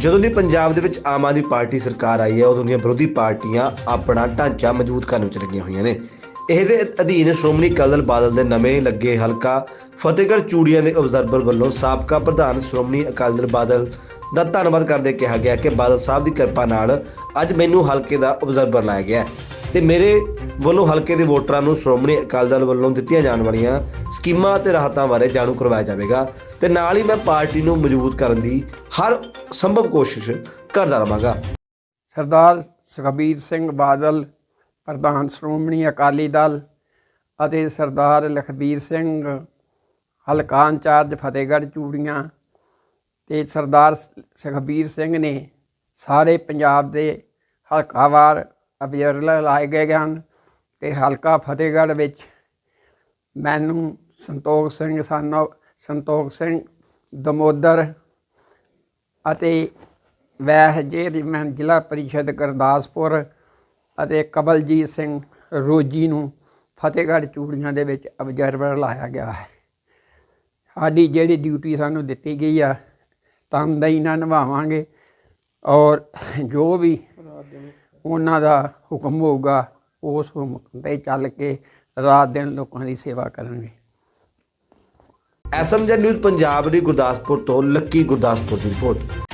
ਜਦੋਂ ਦੀ ਪੰਜਾਬ ਦੇ ਵਿੱਚ ਆਮ ਆਦਮੀ ਪਾਰਟੀ ਸਰਕਾਰ ਆਈ ਹੈ, ਉਦੋਂ ਦੀਆਂ ਵਿਰੋਧੀ ਪਾਰਟੀਆਂ ਆਪਣਾ ਢਾਂਚਾ ਮਜ਼ਬੂਤ ਕਰਨ ਵਿੱਚ ਲੱਗੀਆਂ ਹੋਈਆਂ ਨੇ। ਇਹਦੇ ਅਧੀਨ ਸ਼੍ਰੋਮਣੀ ਅਕਾਲੀ ਦਲ ਬਾਦਲ ਦੇ ਨਵੇਂ ਲੱਗੇ ਹਲਕਾ ਫਤਿਹਗੜ੍ਹ ਚੂੜੀਆਂ ਦੇ ਅਬਜ਼ਰਵਰ ਵੱਲੋਂ ਸਾਬਕਾ ਪ੍ਰਧਾਨ ਸ਼੍ਰੋਮਣੀ ਅਕਾਲੀ ਦਲ ਬਾਦਲ ਦਾ ਧੰਨਵਾਦ ਕਰਦੇ ਕਿਹਾ ਗਿਆ ਕਿ ਬਾਦਲ ਸਾਹਿਬ ਦੀ ਕਿਰਪਾ ਨਾਲ ਅੱਜ ਮੈਨੂੰ ਹਲਕੇ ਦਾ ਅਬਜ਼ਰਵਰ ਲਾਇਆ ਗਿਆ ਹੈ। ਤੇ ਮੇਰੇ ਵੱਲੋਂ ਹਲਕੇ ਦੇ ਵੋਟਰਾਂ ਨੂੰ ਸ਼੍ਰੋਮਣੀ ਅਕਾਲੀ ਦਲ ਵੱਲੋਂ ਦਿੱਤੀਆਂ ਜਾਣ ਵਾਲੀਆਂ ਸਕੀਮਾਂ ਤੇ ਰਾਹਤਾਂ ਬਾਰੇ ਜਾਣੂ ਕਰਵਾਇਆ ਜਾਵੇਗਾ। ਤੇ ਨਾਲ ਹੀ ਮੈਂ ਪਾਰਟੀ ਨੂੰ ਮਜ਼ਬੂਤ ਕਰਨ ਦੀ ਹਰ ਸੰਭਵ ਕੋਸ਼ਿਸ਼ ਕਰਦਾ ਰਹਾਂਗਾ ਸਰਦਾਰ ਸੁਖਬੀਰ ਸਿੰਘ ਬਾਦਲ, ਪ੍ਰਧਾਨ ਸ਼੍ਰੋਮਣੀ ਅਕਾਲੀ ਦਲ ਅਤੇ ਸਰਦਾਰ ਲਖਬੀਰ ਸਿੰਘ ਹਲਕਾ ਇੰਚਾਰਜ ਫਤਿਹਗੜ੍ਹ ਚੂੜੀਆਂ ਤੇ ਸਰਦਾਰ ਸੁਖਬੀਰ ਸਿੰਘ ਨੇ ਸਾਰੇ ਪੰਜਾਬ ਦੇ ਹਲਕਾਵਾਰ ਅਬਜ਼ਰਵਰ ਲਾਏ ਗਏ ਹਨ ਤੇ ਹਲਕਾ ਫਤਿਹਗੜ੍ਹ ਵਿੱਚ ਮੈਨੂੰ ਸੰਤੋਖ ਸਿੰਘ, ਸਾਨੋ ਸੰਤੋਖ ਸਿੰਘ ਦਮੋਦਰ ਅਤੇ ਵੈਹ ਜਿਹੜੀ ਮੈਂ ਜ਼ਿਲ੍ਹਾ ਪਰਿਸ਼ਦ ਗੁਰਦਾਸਪੁਰ ਅਤੇ ਕਬਲਜੀਤ ਸਿੰਘ ਰੋਜੀ ਨੂੰ ਫਤਿਹਗੜ੍ਹ ਚੂੜੀਆਂ ਦੇ ਵਿੱਚ ਅਬਜ਼ਰਵਰ ਲਾਇਆ ਗਿਆ ਹੈ। ਸਾਡੀ ਜਿਹੜੀ ਡਿਊਟੀ ਸਾਨੂੰ ਦਿੱਤੀ ਗਈ ਆ ਤਨਦੇਹੀ ਨਾਲ ਨਿਭਾਵਾਂਗੇ ਔਰ ਜੋ ਵੀ ਉਹਨਾਂ ਦਾ ਹੁਕਮ ਹੋਊਗਾ, ਉਸ ਹੁਕਮ ਤੇ ਚੱਲ ਕੇ ਰਾਤ ਦਿਨ ਲੋਕਾਂ ਦੀ ਸੇਵਾ ਕਰਾਂਗੇ ਐਸਐਮਜੀ ਨਿਊਜ਼ ਪੰਜਾਬ ਦੀ ਗੁਰਦਾਸਪੁਰ ਤੋਂ ਲੱਕੀ ਗੁਰਦਾਸਪੁਰ ਦੀ ਰਿਪੋਰਟ।